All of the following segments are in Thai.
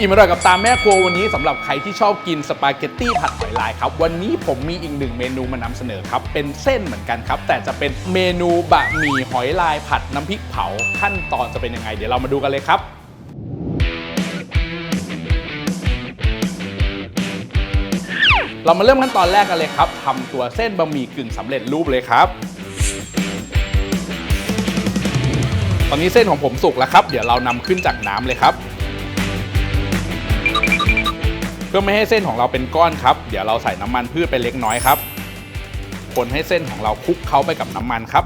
อิ่มอร่อยกับตามแม่ครัววันนี้สำหรับใครที่ชอบกินสปาเกตตี้ผัดหอยลายครับวันนี้ผมมีอีกหนึ่งเมนูมานำเสนอครับเป็นเส้นเหมือนกันครับ แต่จะเป็นเมนูบะหมี่หอยลายผัดน้ำพริกเผาขั้นตอนจะเป็นยังไง เดี๋ยวเรามาดูกันเลยครับเรามาเริ่มขั้นตอนแรกกันเลยครับทำตัวเส้นบะหมี่กึ่งสำเร็จรูปเลยครับ ตอนนี้เส้นของผมสุกแล้วครับ เดี๋ยวเรานำขึ้นจากน้ำเลยครับ เพื่อไม่ให้เส้นของเราเป็นก้อนครับ เดี๋ยวเราใส่น้ำมันพืชไปเล็กน้อยครับ คนให้เส้นของเราคลุกเข้าไปกับน้ำมันครับ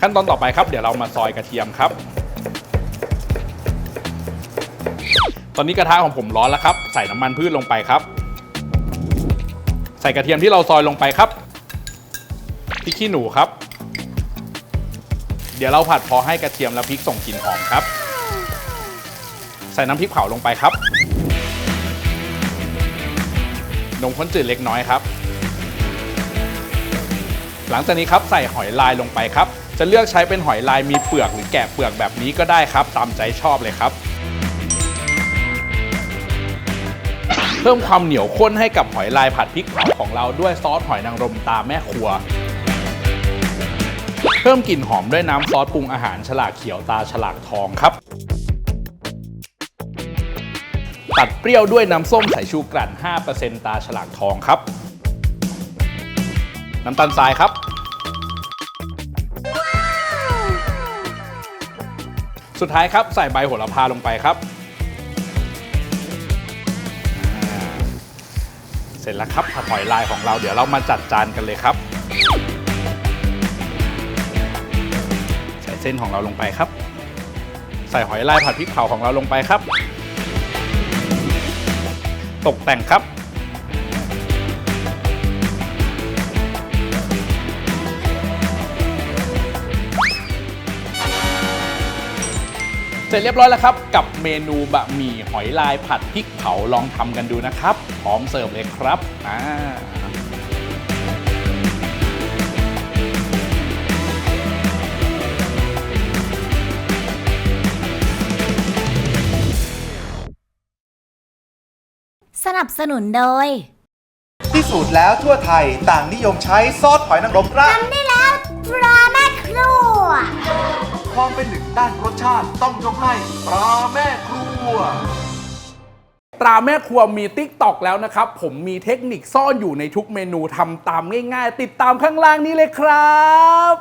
ขั้นตอนต่อไปครับ เดี๋ยวเรามาซอยกระเทียมครับ ตอนนี้กระทะของผมร้อนแล้วครับ ใส่น้ำมันพืชลงไปครับ ใส่กระเทียมที่เราซอยลงไปครับพริกขี้หนูครับ เดี๋ยวเราผัดพอให้กระเทียมและพริกส่งกลิ่นหอมครับ ใส่น้ำพริกเผาลงไปครับ นมข้นจืดเล็กน้อยครับ หลังจากนี้ครับใส่หอยลายลงไปครับ จะเลือกใช้เป็นหอยลายมีเปลือกหรือแกะเปลือกแบบนี้ก็ได้ครับ ตามใจชอบเลยครับเพิ่มความเหนียวข้นให้กับหอยลายผัดพริกเผาของเราด้วยซอสหอยนางรมตาแม่ครัว เพิ่มกลิ่นหอมด้วยน้ำซอสปรุงอาหารฉลากเขียวตาฉลากทองครับ ตัดเปรี้ยวด้วยน้ำส้มสายชูกลั่น 5%ตาฉลากทองครับ น้ำตาลทรายครับ สุดท้ายครับใส่ใบโหระพาลงไปครับ เสร็จแล้วครับผัดหอยลายของเราเดี๋ยวเรามาจัดจานกันเลยครับ ใส่เส้นของเราลงไปครับ ใส่หอยลายผัดพริกเผาของเราลงไปครับ ตกแต่งครับเสร็จเรียบร้อยแล้วครับ กับเมนูบะหมี่หอยลายผัดพริกเผาลองทำกันดูนะครับ พร้อมเสิร์ฟเลยครับอ่า สนับสนุนโดยพิสูจน์แล้วทั่วไทยต่างนิยมใช้ซอสหอยนางรมราดทำได้แล้วตราแม่ครัว ความเป็นหนึ่งด้านรสชาติต้องยกให้ปลาแม่ครัว ตราแม่ครัวมีติ๊กตอกแล้วนะครับ ผมมีเทคนิคซ่อนอยู่ในทุกเมนูทำตามง่ายๆ ติดตามข้างล่างนี้เลยครับ